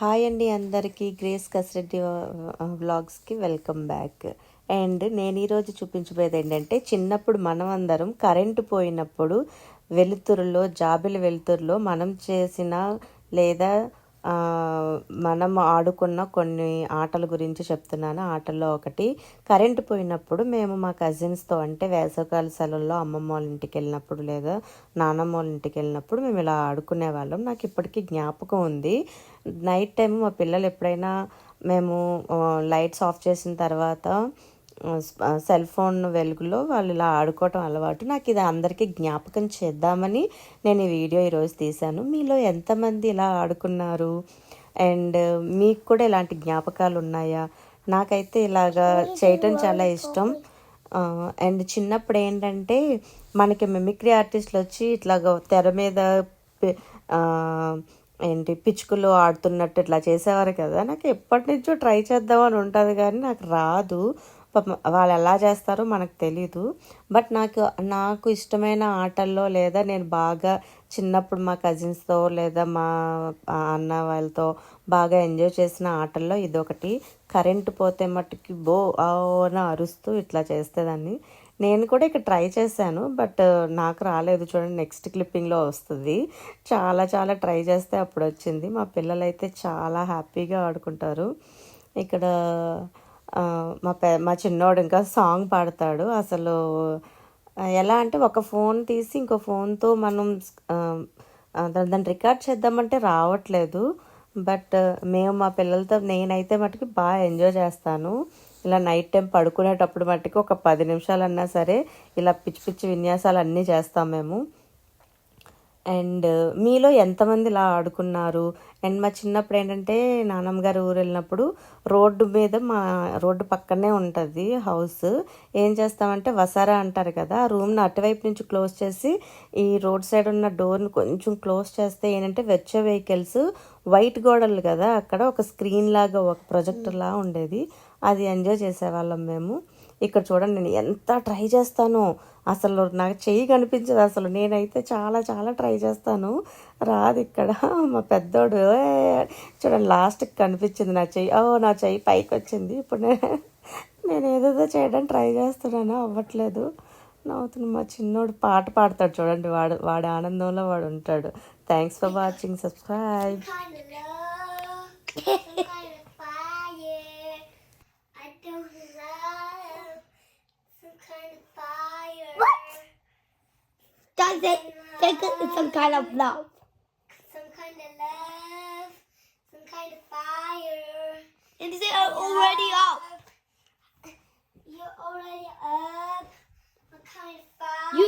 Hi అండి అందరికీ. Grace Kasireddy వ్లాగ్స్కి వెల్కమ్ బ్యాక్. అండ్ నేను ఈరోజు చూపించబోయేది ఏంటంటే చిన్నప్పుడు మనం అందరం కరెంటు పోయినప్పుడు వెలుతురులో జాబిల వెలుతురులో మనం చేసిన లేదా మనం ఆడుకున్న కొన్ని ఆటల గురించి చెప్తున్నాను. ఆటల్లో ఒకటి కరెంటు పోయినప్పుడు మేము మా కజిన్స్తో అంటే వేసవకాల సెలవుల్లో అమ్మమ్మ వాళ్ళ ఇంటికి వెళ్ళినప్పుడు లేదా నానమ్మ వాళ్ళ ఇంటికి వెళ్ళినప్పుడు మేము ఇలా ఆడుకునే వాళ్ళం. నాకు ఇప్పటికీ జ్ఞాపకం ఉంది. నైట్ టైం మా పిల్లలు ఎప్పుడైనా మేము లైట్స్ ఆఫ్ చేసిన తర్వాత సెల్ ఫోన్ వెలుగులో వాళ్ళు ఇలా ఆడుకోవటం అలవాటు. నాకు ఇది అందరికీ జ్ఞాపకం చేద్దామని నేను ఈ వీడియో ఈరోజు తీశాను. మీలో ఎంతమంది ఇలా ఆడుకున్నారు? అండ్ మీకు కూడా ఇలాంటి జ్ఞాపకాలు ఉన్నాయా? నాకైతే ఇలాగా చేయటం చాలా ఇష్టం. అండ్ చిన్నప్పుడు ఏంటంటే మనకి మిమిక్రీ ఆర్టిస్టులు వచ్చి ఇట్లాగ తెర మీద ఏంటి పిచ్చుకలు ఆడుతున్నట్టు ఇట్లా చేసేవారు కదా. నాకు ఎప్పటి నుంచో ట్రై చేద్దామని ఉంటుంది కానీ నాకు రాదు. వాళ్ళు ఎలా చేస్తారో మనకు తెలీదు. బట్ నాకు నాకు ఇష్టమైన ఆటల్లో లేదా నేను బాగా చిన్నప్పుడు మా కజిన్స్తో లేదా మా అన్న వాళ్ళతో బాగా ఎంజాయ్ చేసిన ఆటల్లో ఇదొకటి. కరెంటు పోతే మట్టుకి బో అని అరుస్తూ ఇట్లా చేస్తేదాన్ని. నేను కూడా ఇక్కడ ట్రై చేశాను బట్ నాకు రాలేదు. చూడండి నెక్స్ట్ క్లిప్పింగ్లో వస్తుంది. చాలా చాలా ట్రై చేస్తే అప్పుడు వచ్చింది. మా పిల్లలైతే చాలా హ్యాపీగా ఆడుకుంటారు. ఇక్కడ మా పె మా చిన్నోడు ఇంకా సాంగ్ పాడతాడు. అసలు ఎలా అంటే ఒక ఫోన్ తీసి ఇంకో ఫోన్తో మనం దాన్ని రికార్డ్ చేద్దామంటే రావట్లేదు. బట్ మేము మా పిల్లలతో నేనైతే మటుకు బాగా ఎంజాయ్ చేస్తాను. ఇలా నైట్ టైం పడుకునేటప్పుడు మట్టుకు ఒక పది నిమిషాలన్నా సరే ఇలా పిచ్చి పిచ్చి విన్యాసాలు అన్నీ చేస్తాం మేము. అండ్ మీలో ఎంతమంది ఇలా ఆడుకున్నారు? అండ్ మా చిన్నప్పుడు ఏంటంటే నానమ్మ గారు ఊరు వెళ్ళినప్పుడు రోడ్డు మీద మా రోడ్డు పక్కనే ఉంటుంది హౌస్. ఏం చేస్తామంటే వసారా అంటారు కదా ఆ రూమ్ని అటువైపు నుంచి క్లోజ్ చేసి ఈ రోడ్ సైడ్ ఉన్న డోర్ని కొంచెం క్లోజ్ చేస్తే ఏంటంటే వచ్చే వెహికల్స్ వైట్ గోడలు కదా అక్కడ ఒక స్క్రీన్ లాగా ఒక ప్రొజెక్టర్ లా ఉండేది. అది ఎంజాయ్ చేసేవాళ్ళం మేము. ఇక్కడ చూడండి నేను ఎంత ట్రై చేస్తానో. అసలు నాకు చెయ్యి కనిపించదు అసలు. నేనైతే చాలా చాలా ట్రై చేస్తాను. రాదు ఇక్కడ. మా పెద్దోడు "ఏ" చూడండి లాస్ట్కి కనిపించింది నా చెయ్యి. ఓ నా చెయ్యి పైకి వచ్చింది. ఇప్పుడు నేను నేను ఏదేదో చేయడానికి ట్రై చేస్తున్నాను. అవ్వట్లేదు. నవ్వుతున్నా మా చిన్నోడు పాట పాడతాడు చూడండి. వాడు వాడి ఆనందంలో వాడు ఉంటాడు. Thanks for watching subscribe Take it some kind of love? Some kind of love, some kind of fire. And they are already up. You're already up. What kind of fire? You